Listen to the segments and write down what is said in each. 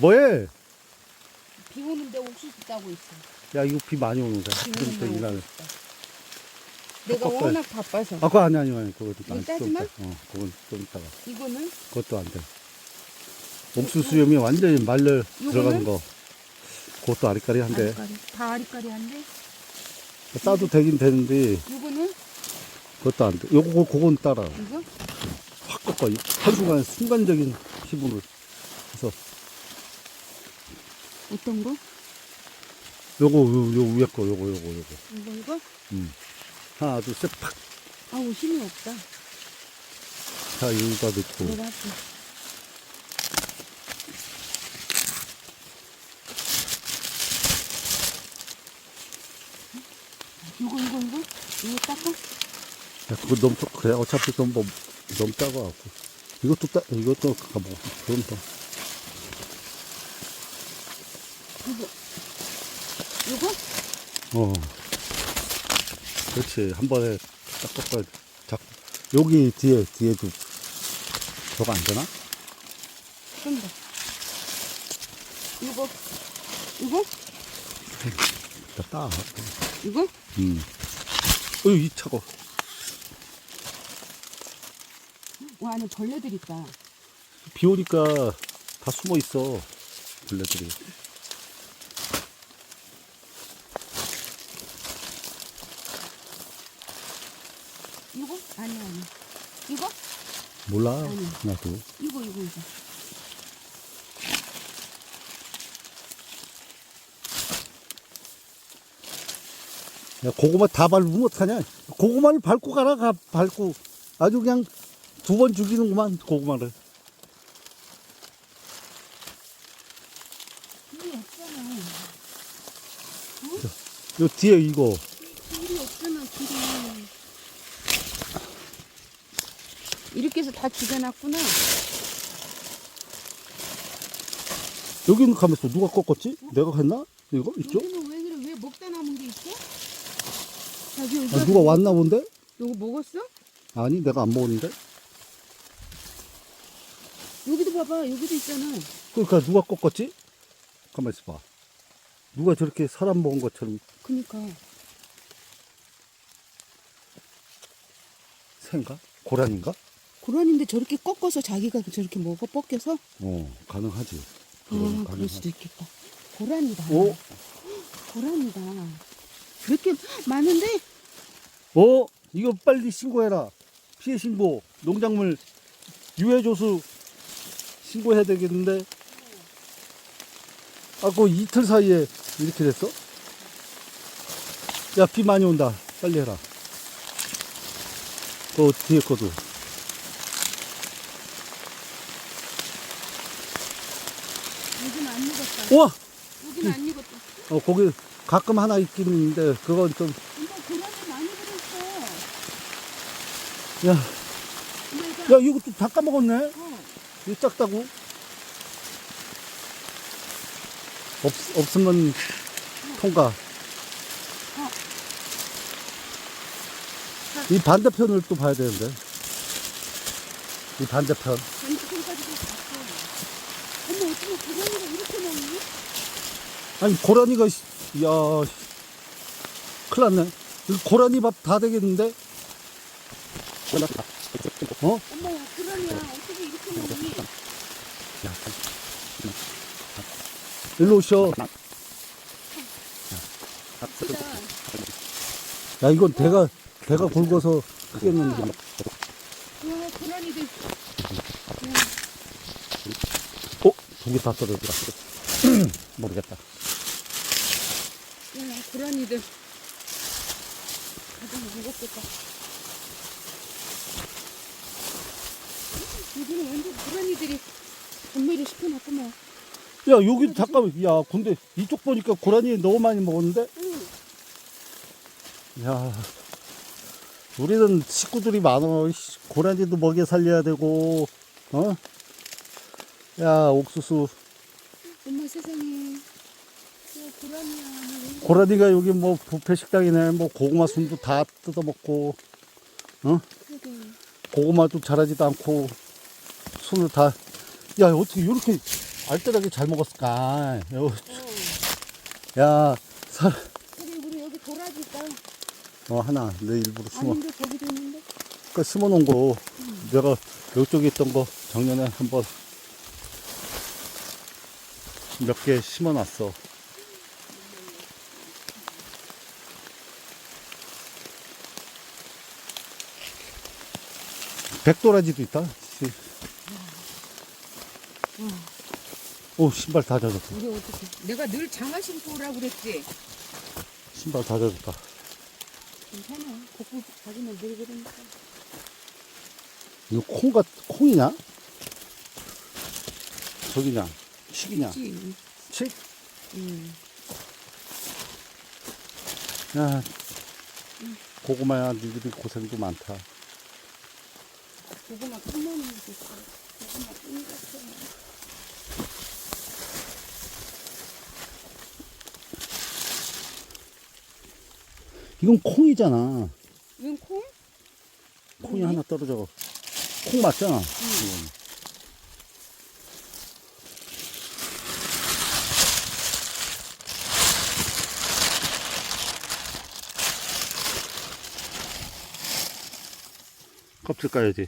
뭐해? 비 오는데 옥수수 따고 있어. 야 이거 비 많이 오는데. 비 지금 오는데 일하네. 옥수수 따. 내가 꺾어요. 워낙 바빠서. 아 그거 아니 아니 아니 그거 이거 안 따지 좀 마? 어 그건 좀 이따가. 이거는 그것도 안 돼. 옥수수염이 완전히 말려? 들어가는 거. 그것도 아리까리한데. 아리까리. 다 아리까리한데. 따도 되긴 되는데 이거는 그것도 안 돼. 요거 그건 따라. 이거 확 꺾어. 한순간 순간적인 힘으로 어떤 거? 요거 요, 요 위에 거 요거 요거 요거. 이거 이거? 음. 하나 둘셋 팍. 아우 힘이 없다. 자 여기다 넣고. 내가 할게. 이거 이거 이거 이거 닦아? 야, 그거 너무 또 그래. 어차피 좀 뭐, 너무 작아갖고. 이것도 따, 이것도 가보. 그럼 더. 이거 이거? 어. 그렇지. 한 번에 딱 꺾어야 돼. 자, 여기 뒤에, 뒤에도 저거 안 되나? 좀더 이거 이거 자, 따. 이거? 음. 어휴, 이 차고. 와 안에 벌레들 있다. 비 오니까 다 숨어 있어. 벌레들이. 이거? 아니야 아니야. 이거? 몰라. 아니. 나도. 이거 이거 이거. 야, 고구마 다 밟으면 어떡하냐? 고구마를 밟고 가라, 가, 밟고. 아주 그냥 두 번 죽이는구만, 고구마를. 요 뒤에 이거. 길이 없잖아 길이. 이렇게 해서 다 죽여놨구나. 여기는 가면서 누가 꺾었지? 내가 했나? 이거? 이쪽? 여기는 왜 그래? 왜 먹다 남은 게 있어? 여기 아, 누가 왔나 본데? 요거 먹었어? 아니, 내가 안 먹었는데? 여기도 봐봐 여기도 있잖아. 그러니까 누가 꺾었지? 가만 있어봐. 누가 저렇게 사람 먹은 것처럼 그니까 새인가? 고란인가? 고라니인데 저렇게 꺾어서 자기가 저렇게 먹어 뻗겨서? 어, 가능하지. 아 그럴. 수도 있겠다. 고라니다. 오, 고라니다. 이렇게 많은데? 어, 이거 빨리 신고해라. 피해 신고. 농작물 유해조수 신고해야 되겠는데. 아, 그 이틀 사이에 이렇게 됐어? 야, 비 많이 온다. 빨리 해라. 그 뒤에 거도. 여기는 안 익었다. 우와! 여기는 안 익었다. 어, 거기 가끔 하나 있긴 있는데, 그건 좀, 많이 들었어. 야, 야, 이거 또다 까먹었네? 어, 이거 작다고? 없, 없으면 통과. 이 반대편을 또 봐야 되는데. 이 반대편. 반대편까지 다 봤어. 엄마 어쩌면 고라니가 이렇게 먹니? 아니, 고라니가, 씨, 야, 씨. 큰일 났네. 이거 고라니 밥 다 되겠는데? 어? 엄마 야 고라니야 어떻게 이렇게 먹니? 일로 오셔. 야, 이건 대가, 대가 굵어서 크겠는데. 와 고라니들. 개다 떨어지라. 모르겠다. 야 고라니들. 가장 무겁겠다. 여기는 완전 고라니들이 전매를 시켜놨구만. 야, 여기 잠깐만. 야, 근데 이쪽 보니까 고라니 너무 많이 먹었는데? 응. 야, 우리는 식구들이 많어. 씨, 고라니도 먹여 살려야 되고, 어? 야, 옥수수. 엄마 세상에. 야 고라니야. 고라니가 여기 뭐 부페 식당이네. 뭐 고구마 순도 다 뜯어먹고, 어? 그러게. 고구마도 자라지도 않고, 순을 다. 야, 어떻게 이렇게 알뜰하게 잘 먹었을까. 요, 어. 야, 살, 그래 우리 여기 도라지가 어, 하나, 내 일부러 심어. 아닌데 저기도 있는데. 그 심어 놓은 거, 내가 이쪽에 있던 거 작년에 한번 몇 개 심어 놨어. 백도라지도 있다. 씨. 오, 신발 다 젖었다. 우리 어떻게? 내가 늘 장화 신고 오라고 그랬지. 신발 다 젖었다. 괜찮아. 걷고 자기는 늘 그러니까. 이거 콩가, 콩이냐? 저기냐? 식이냐? 그치. 식? 음. 야, 고구마야, 니들이 고생도 많다. 고구마 큰 놈이 있어. 고구마 큰 같아. 이건 콩이잖아. 이건 콩? 콩이 하나 떨어져. 콩 맞잖아. 이건. 껍질 까야지.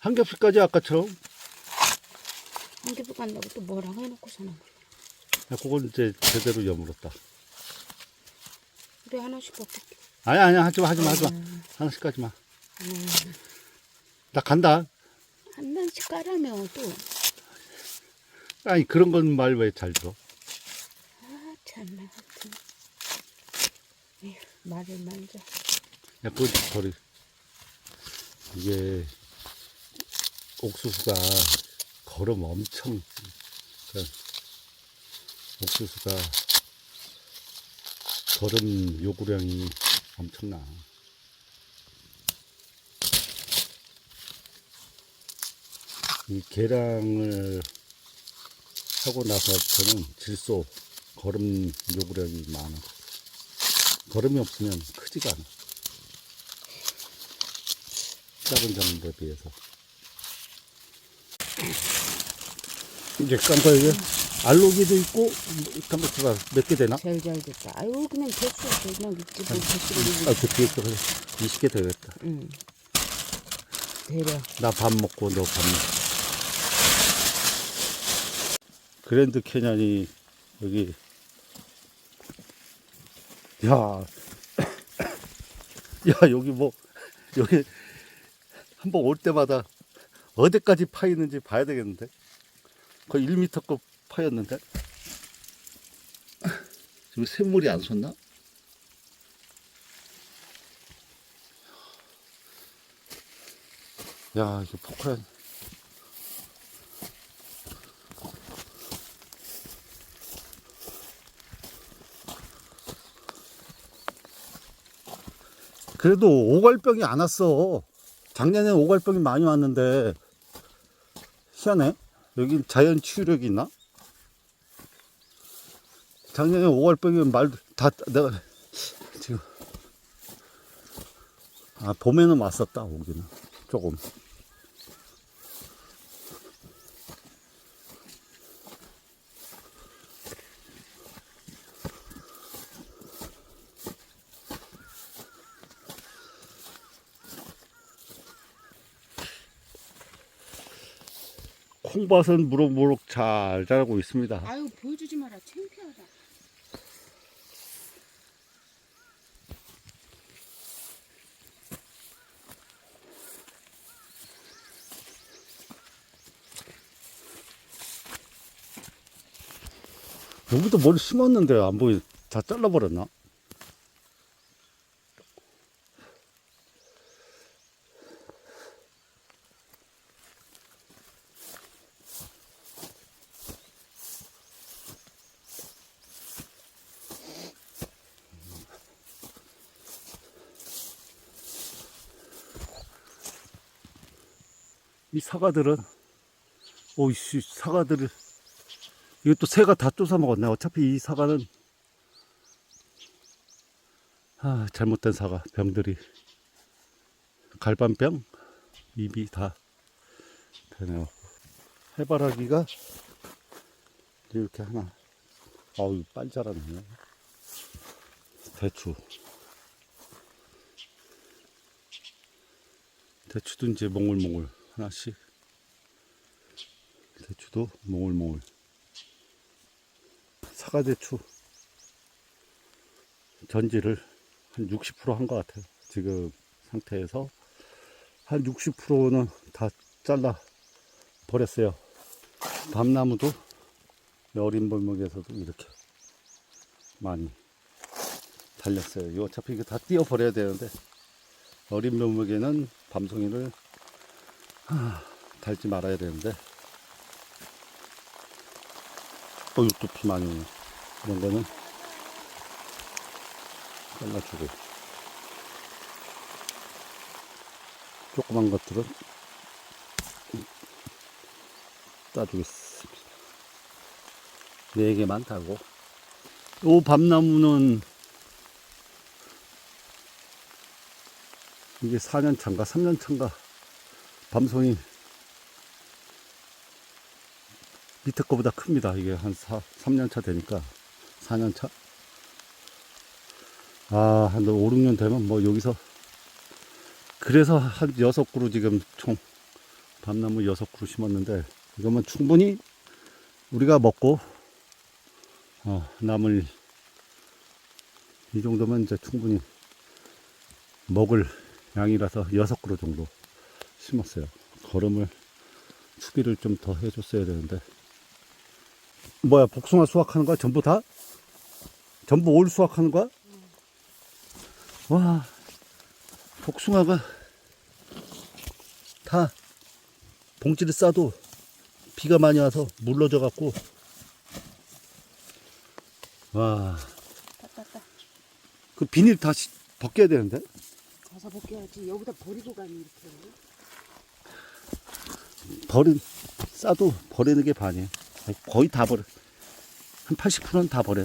한 겹씩까지 아까처럼 한개도 간다고 또 뭐라고 해놓고서는. 야, 그건 이제 제대로 여물었다. 우리 하나씩 먹을게. 아니, 아니, 하지 마, 하지 마, 하지 마. 하나씩 까지 마. 나 간다. 한 까라며 또. 아니, 그런 건 말 왜 잘 들어? 아 참나 하여튼. 에휴, 말을 말자. 야, 그거 버리. 이게, 옥수수가 걸음 엄청, 그 옥수수가 걸음 요구량이 엄청나. 이 계량을 하고 나서부터는 질소, 걸음 요구량이 많아. 걸음이 없으면 크지가 않아. 작은 장물에 비해서. 이제 깐거 이게 알로기도 있고 깐거스가 몇 개 되나? 제일 잘 됐다. 아유 그냥 됐어. 그냥 있지. 뭐 아, 됐어. 그 뒤에 거 20개 되겠다. 응. 대려. 나 밥 먹고 너 밥 먹고. 그랜드 캐년이 여기 야, 야 여기 뭐 여기 한번 올 때마다 어디까지 파이는지 봐야 되겠는데? 거의 1m급 파였는데? 지금 샘물이 안 솟나? 야 이거 포크란 그래도 오갈병이 안 왔어. 작년에 오갈병이 많이 왔는데 희한해. 여기 자연 치유력이 있나? 작년에 오갈병이 말다 내가 지금 아 봄에는 왔었다 오기는 조금. 콩밭은 무럭무럭 잘 자라고 있습니다. 아유 보여주지 마라. 창피하다. 여기도 뭘 심었는데 안 보이, 다 잘라버렸나? 이 사과들은, 오이씨, 사과들을, 이것도 새가 다 쫓아 먹었네. 어차피 이 사과는 아, 잘못된 사과, 병들이. 갈반병? 입이 다 되네요. 해바라기가 이렇게 하나. 아우, 빨리 자라네. 대추. 대추도 이제 몽글몽글 하나씩. 대추도 몽글몽글. 사과대추. 전지를 한 60%한 것 같아요. 지금 상태에서 한 60%는 다 잘라 버렸어요. 밤나무도 어린 벌목에서도 이렇게 많이 달렸어요. 이거 어차피 이거 다 띄어 버려야 되는데 어린 벌목에는 밤송이를 하, 달지 말아야 되는데 어, 이것도 피 많이. 이런 거는 잘라주고 조그만 것들은 따주겠습니다. 네 개만 따고 요 밤나무는 이게 4년 차인가 3년 차인가 밤송이 밑에 거보다 큽니다. 이게 한 4, 3년 차 되니까. 4년 차? 아, 한 5, 6년 되면 뭐 여기서 그래서 한 여섯 그루 지금 총 밤나무 여섯 그루 심었는데 이거면 충분히 우리가 먹고 어, 남을 이 정도면 이제 충분히 먹을 양이라서 여섯 그루 정도 심었어요. 거름을 추비를 좀 더 해줬어야 되는데 뭐야 복숭아 수확하는 거야 전부 다? 전부 올 수확하는 거야? 와 복숭아가 다 봉지를 싸도 비가 많이 와서 물러져 갖고 와 그. 비닐 다시 벗겨야 되는데 가서 벗겨야지. 여기다 버리고 가니 이렇게. 버린 싸도 버리는 게 반이에요 거의 다 버려 한 80%는 다 버려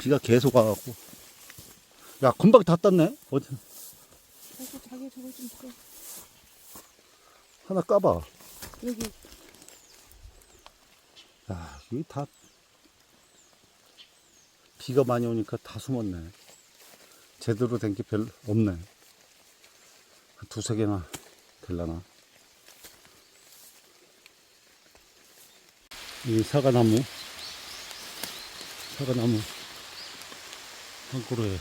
비가 계속 와갖고 야 금방 다 땄네 어디 그래서 자기 저거 좀 풀어. 하나 까봐 여기 야, 여기 다 비가 많이 오니까 다 숨었네. 제대로 된 게 별로 없네. 한 두세 개나 될라나. 이 사과나무, 사과나무 한 그루에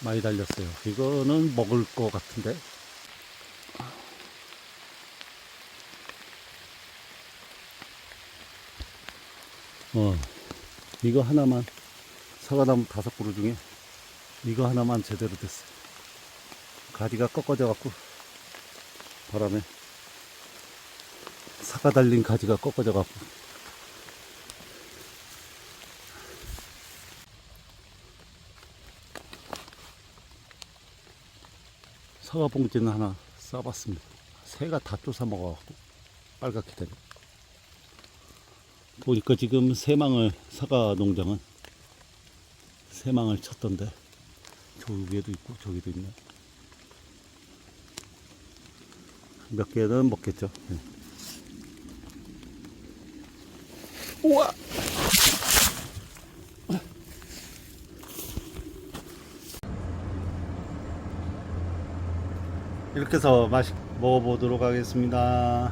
많이 달렸어요. 이거는 먹을 것 같은데. 어, 이거 하나만 사과나무 다섯 그루 중에 이거 하나만 제대로 됐어. 가지가 꺾어져 갖고 바람에 사과 달린 가지가 꺾어져 갖고 사과 봉지는 하나 싸봤습니다. 새가 다 쫓아 먹어갖고 빨갛게 되네. 보니까 지금 새망을 사과 농장은 새망을 쳤던데 저 위에도 있고 저기도 있네 몇 개는 먹겠죠 네. 우와. 이렇게 해서 맛있 먹어보도록 하겠습니다